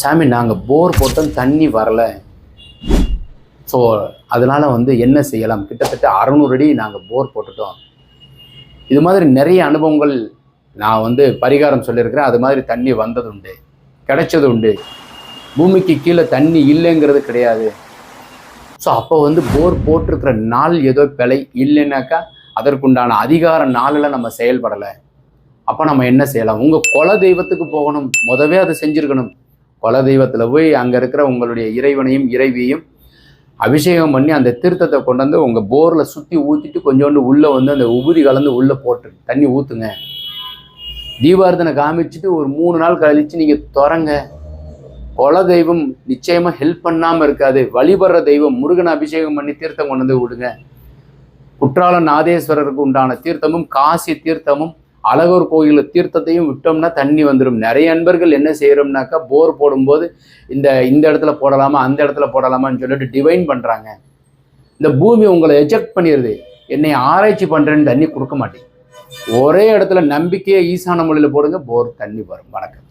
சாமி நாங்கள் போர் போட்டோம் தண்ணி வரல. ஸோ அதனால் வந்து என்ன செய்யலாம்? கிட்டத்தட்ட அறநூறு அடி நாங்கள் போர் போட்டுட்டோம். இது மாதிரி நிறைய அனுபவங்கள் நான் வந்து பரிகாரம் சொல்லியிருக்கிறேன். அது மாதிரி தண்ணி வந்தது உண்டு கிடைச்சது உண்டு. பூமிக்கு கீழே தண்ணி இல்லைங்கிறது கிடையாது. ஸோ அப்போ வந்து போர் போட்டிருக்கிற நாள் ஏதோ பிழை இல்லைன்னாக்கா அதற்குண்டான அதிகார நாளில் நம்ம செயல்படலை. அப்போ நம்ம என்ன செய்யலாம்? உங்கள் குல தெய்வத்துக்கு போகணும். முதவே அதை செஞ்சுருக்கணும். குல தெய்வத்தில் போய் அங்கே இருக்கிற உங்களுடைய இறைவனையும் இறைவியையும் அபிஷேகம் பண்ணி அந்த தீர்த்தத்தை கொண்டு வந்து உங்கள் போரில் சுற்றி ஊற்றிட்டு கொஞ்சோண்டு உள்ளே வந்து அந்த உபுதி கலந்து உள்ளே போட்டு தண்ணி ஊற்றுங்க தீபாரதனை காமிச்சிட்டு ஒரு மூணு நாள் கழித்து நீங்கள் திறங்க. குல தெய்வம் நிச்சயமாக ஹெல்ப் பண்ணாமல் இருக்காது. வழிபடுற தெய்வம் முருகன் அபிஷேகம் பண்ணி தீர்த்தம் கொண்டு வந்து விடுங்க. குற்றால நாதேஸ்வரருக்கு உண்டான தீர்த்தமும் காசி தீர்த்தமும் அழகர் கோயிலில் தீர்த்தத்தையும் விட்டோம்னா தண்ணி வந்துடும் நிறைய அன்பர்கள் என்ன செய்கிறோம்னாக்கா போர் போடும்போது இந்த இந்த இடத்துல போடலாமா அந்த இடத்துல போடலாமான்னு சொல்லிட்டு டிவைன் பண்ணுறாங்க இந்த பூமி உங்களை எஜெக்ட் பண்ணிடுது என்னை ஆராய்ச்சி பண்ணுறேன்னு தண்ணி கொடுக்க மாட்டேன் ஒரே இடத்துல நம்பிக்கையை ஈசான மொழியில் போடுங்க போர் தண்ணி வரும். வணக்கம்.